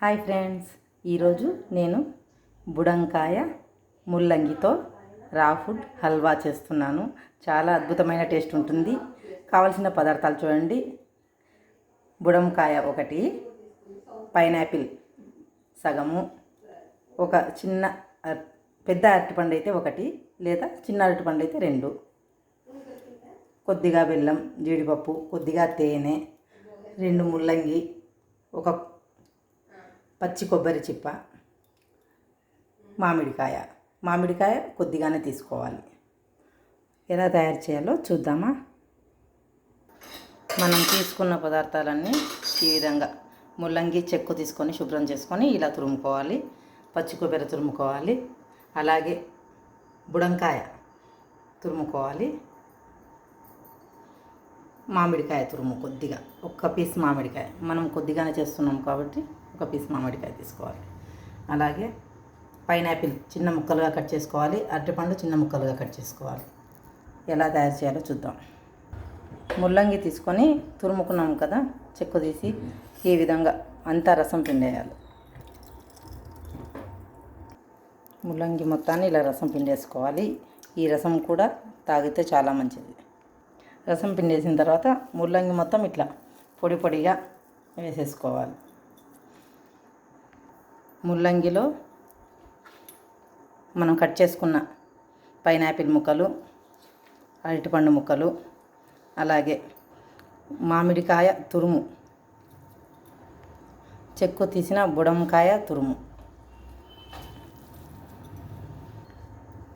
Hi friends ఈరోజు నేను బుడంకాయ ముల్లంగితో రా ఫుడ్ హల్వా చేస్తున్నాను. చాలా అద్భుతమైన టేస్ట్ ఉంటుంది. కావలసిన పదార్థాలు చూడండి. బుడంకాయ ఒకటి పైనాపిల్ సగము ఒక చిన్న పెద్ద అరటిపండు అయితే ఒకటి లేదా చిన్న అరటిపండు అయితే రెండు. కొద్దిగా బెల్లం జీడిపప్పు కొద్దిగా తేనె రెండు ముల్లంగి ఒక పచ్చి కొబ్బరి చిప్ప మామిడికాయ. మామిడికాయ కొద్దిగానే తీసుకోవాలి. ఎలా తయారు చేయాలో చూద్దామా? మనం తీసుకున్న పదార్థాలన్నీ ఈ విధంగా ముల్లంగి చెక్కు తీసుకొని శుభ్రం చేసుకొని ఇలా తురుముకోవాలి. పచ్చి కొబ్బరి తురుముకోవాలి. అలాగే బుడంకాయ తురుముకోవాలి. మామిడికాయ తురుము కొద్దిగా ఒక్క పీస్ మామిడికాయ. మనం కొద్దిగానే చేస్తున్నాం కాబట్టి ఒక పీస్ మామిడికాయ తీసుకోవాలి. అలాగే పైనాపిల్ చిన్న ముక్కలుగా కట్ చేసుకోవాలి. అరటిపండు చిన్న ముక్కలుగా కట్ చేసుకోవాలి. ఎలా తయారు చేయాలో చూద్దాం. ముల్లంగి తీసుకొని తురుముకున్నాం కదా చెక్కు తీసి ఈ విధంగా అంతా రసం పిండేయాలి. ముల్లంగి మొత్తాన్ని ఇలా రసం పిండేసుకోవాలి. ఈ రసం కూడా తాగితే చాలా మంచిది. రసం పిండేసిన తర్వాత ముల్లంగి మొత్తం ఇట్లా పొడి పొడిగా వేసేసుకోవాలి. ముల్లంగిలో మనం కట్ చేసుకున్న పైనాపిల్ ముక్కలు అరటిపండు ముక్కలు అలాగే మామిడికాయ తురుము. చెక్కు తీసిన బుడంకాయ తురుము.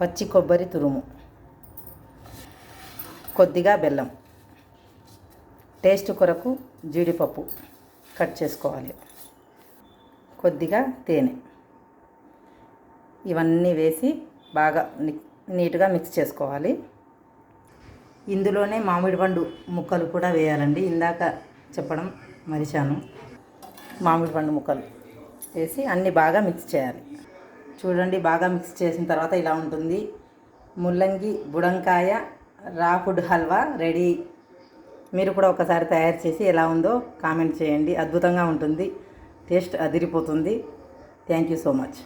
పచ్చి కొబ్బరి తురుము. కొద్దిగా బెల్లం. టేస్ట్ కొరకు జీడిపప్పు కట్ చేసుకోవాలి. కొద్దిగా తేనె. ఇవన్నీ వేసి బాగా నీట్గా మిక్స్ చేసుకోవాలి. ఇందులోనే మామిడి పండు ముక్కలు కూడా వేయాలండి. ఇందాక చెప్పడం మరిచాను. మామిడి పండు ముక్కలు వేసి అన్నీ బాగా మిక్స్ చేయాలి. చూడండి బాగా మిక్స్ చేసిన తర్వాత ఇలా ఉంటుంది. ముల్లంగి బుడంకాయ రాఫుడ్ హల్వా రెడీ. మీరు కూడా ఒకసారి తయారు చేసి ఎలా ఉందో కామెంట్ చేయండి. అద్భుతంగా ఉంటుంది. టేస్ట్ అదిరిపోతుంది. Thank you so much